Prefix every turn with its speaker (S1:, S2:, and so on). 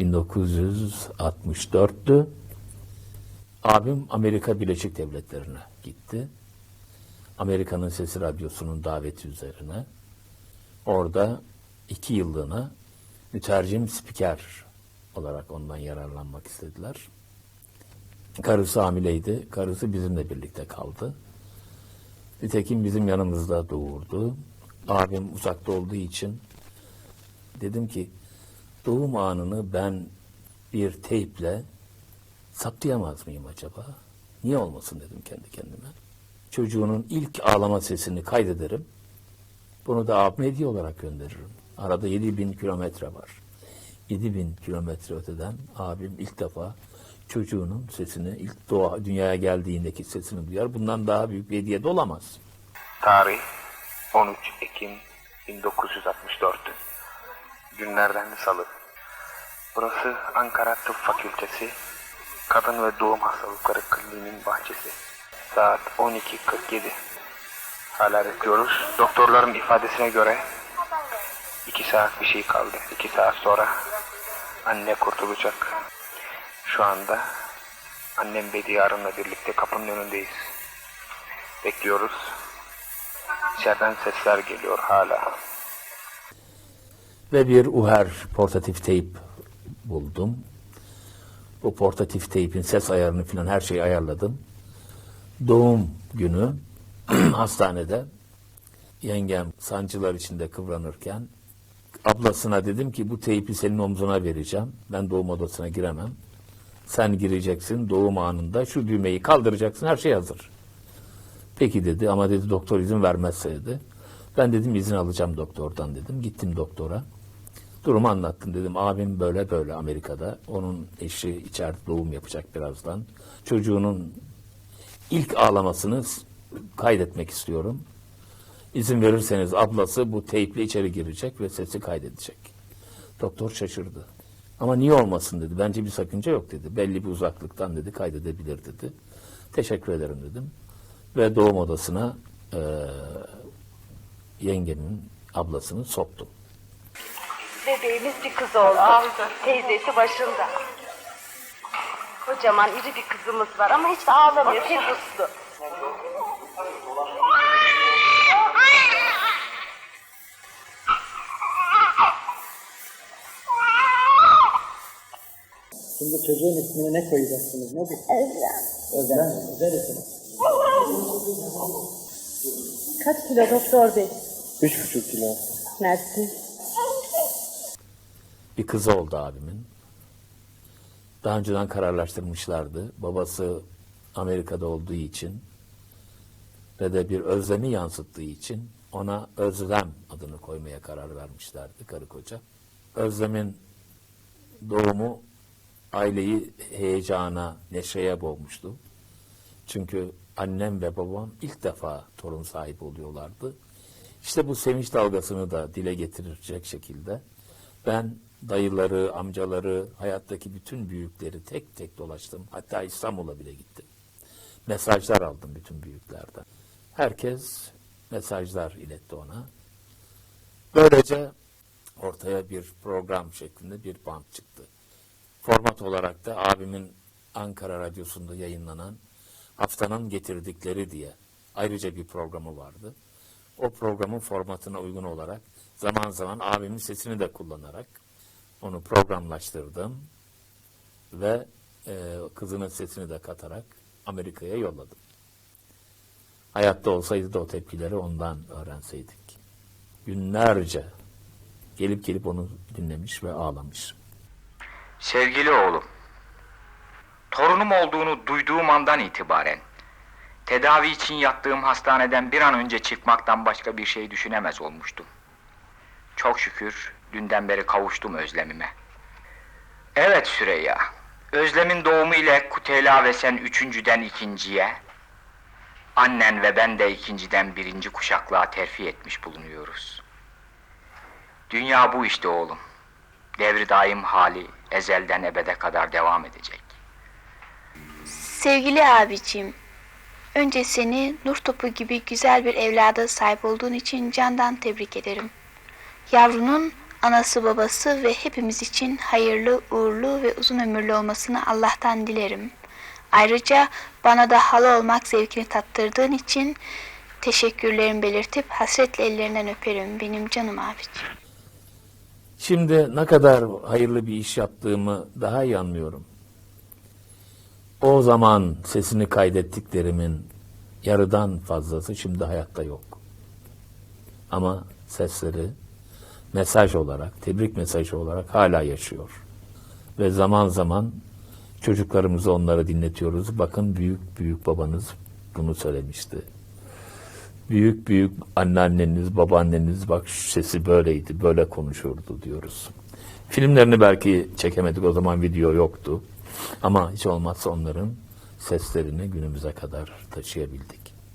S1: 1964'tü. Abim Amerika Birleşik Devletleri'ne gitti. Amerika'nın Sesi Radyosu'nun daveti üzerine. Orada iki yıllığına mütercim spiker olarak ondan yararlanmak istediler. Karısı hamileydi. Karısı bizimle birlikte kaldı. Nitekim bizim yanımızda doğurdu. Abim uzakta olduğu için dedim ki doğum anını ben bir teyple saptayamaz mıyım acaba? Niye olmasın dedim kendi kendime. Çocuğunun ilk ağlama sesini kaydederim. Bunu da abime hediye olarak gönderirim. Arada 7000 kilometre var. 7000 kilometre öteden abim ilk defa çocuğunun sesini ilk doğa, dünyaya geldiğindeki sesini duyar. Bundan daha büyük bir hediye de olamaz.
S2: Tarih 13 Ekim 1964. Günlerden salı. Burası Ankara Tıp Fakültesi Kadın ve Doğum Hastalıkları Kliniğinin bahçesi. Saat 12.47. Hala bekliyoruz. Doktorların ifadesine göre 2 saat bir şey kaldı. 2 saat sonra anne kurtulacak. Şu anda annem Bediyar'ımla birlikte kapının önündeyiz. Bekliyoruz. İçeriden sesler geliyor hala.
S1: Ve bir UHER portatif teyp buldum. Bu portatif teypin ses ayarını falan her şeyi ayarladım. Doğum günü hastanede yengem sancılar içinde kıvranırken ablasına dedim ki bu teypi senin omzuna vereceğim. Ben doğum odasına giremem. Sen gireceksin doğum anında şu düğmeyi kaldıracaksın her şey hazır. Peki dedi ama dedi doktor izin vermezse dedi. Ben dedim izin alacağım doktordan dedim. Gittim doktora. Durumu anlattım dedim. Abim böyle böyle Amerika'da. Onun eşi içeride doğum yapacak birazdan. Çocuğunun ilk ağlamasını kaydetmek istiyorum. İzin verirseniz ablası bu teyple içeri girecek ve sesi kaydedecek. Doktor şaşırdı. Ama niye olmasın dedi. Bence bir sakınca yok dedi. Belli bir uzaklıktan dedi kaydedebilir dedi. Teşekkür ederim dedim. Ve doğum odasına eee yengemin ablasını soktum.
S3: Bebeğimiz bir kız oldu. Teyzesi başında. Kocaman iri bir kızımız var ama hiç de ağlamıyor. Hep uslu.
S4: Şimdi çocuğun ismini ne koyacaksınız? Ne bu? Özlem. Özlem. Güzel isim.
S3: Kaç kilo doktor bey?
S4: Üç buçuk kilo.
S3: Mersi.
S1: Bir kızı oldu abimin. Daha önceden kararlaştırmışlardı. Babası Amerika'da olduğu için ve de bir özlemi yansıttığı için ona Özlem adını koymaya karar vermişlerdi karı koca. Özlem'in doğumu aileyi heyecana, neşeye boğmuştu. Çünkü annem ve babam ilk defa torun sahibi oluyorlardı. İşte bu sevinç dalgasını da dile getirecek şekilde ben dayıları, amcaları, hayattaki bütün büyükleri tek tek dolaştım. Hatta İstanbul'a bile gittim. Mesajlar aldım bütün büyüklerden. Herkes mesajlar iletti ona. Böylece ortaya bir program şeklinde bir band çıktı. Format olarak da abimin Ankara Radyosu'nda yayınlanan Haftanın Getirdikleri diye ayrıca bir programı vardı. O programın formatına uygun olarak zaman zaman abimin sesini de kullanarak onu programlaştırdım ve e, kızının sesini de katarak Amerika'ya yolladım. Hayatta olsaydı da o tepkileri ondan öğrenseydik. Günlerce gelip gelip onu dinlemiş ve ağlamış.
S5: Sevgili oğlum, torunum olduğunu duyduğum andan itibaren tedavi için yattığım hastaneden bir an önce çıkmaktan başka bir şey düşünemez olmuştum. Çok şükür dünden beri kavuştum özlemime. Evet Süreyya, özlemin doğumu ile Kuteyla ve sen üçüncüden ikinciye, annen ve ben de ikinciden birinci kuşaklığa terfi etmiş bulunuyoruz. Dünya bu işte oğlum. Devri daim hali ezelden ebede kadar devam edecek.
S6: Sevgili abicim, önce seni nur topu gibi güzel bir evlada sahip olduğun için candan tebrik ederim. Yavrunun anası babası ve hepimiz için hayırlı, uğurlu ve uzun ömürlü olmasını Allah'tan dilerim. Ayrıca bana da hala olmak zevkini tattırdığın için teşekkürlerimi belirtip hasretle ellerinden öperim benim canım abiciğim.
S1: Şimdi ne kadar hayırlı bir iş yaptığımı daha iyi anlıyorum. O zaman sesini kaydettiklerimin yarıdan fazlası şimdi hayatta yok. Ama sesleri mesaj olarak, tebrik mesajı olarak hala yaşıyor. Ve zaman zaman çocuklarımıza onları dinletiyoruz. Bakın büyük büyük babanız bunu söylemişti. Büyük büyük anneanneniz, babaanneniz bak sesi böyleydi, böyle konuşurdu diyoruz. Filmlerini belki çekemedik o zaman video yoktu. Ama hiç olmazsa onların seslerini günümüze kadar taşıyabildik.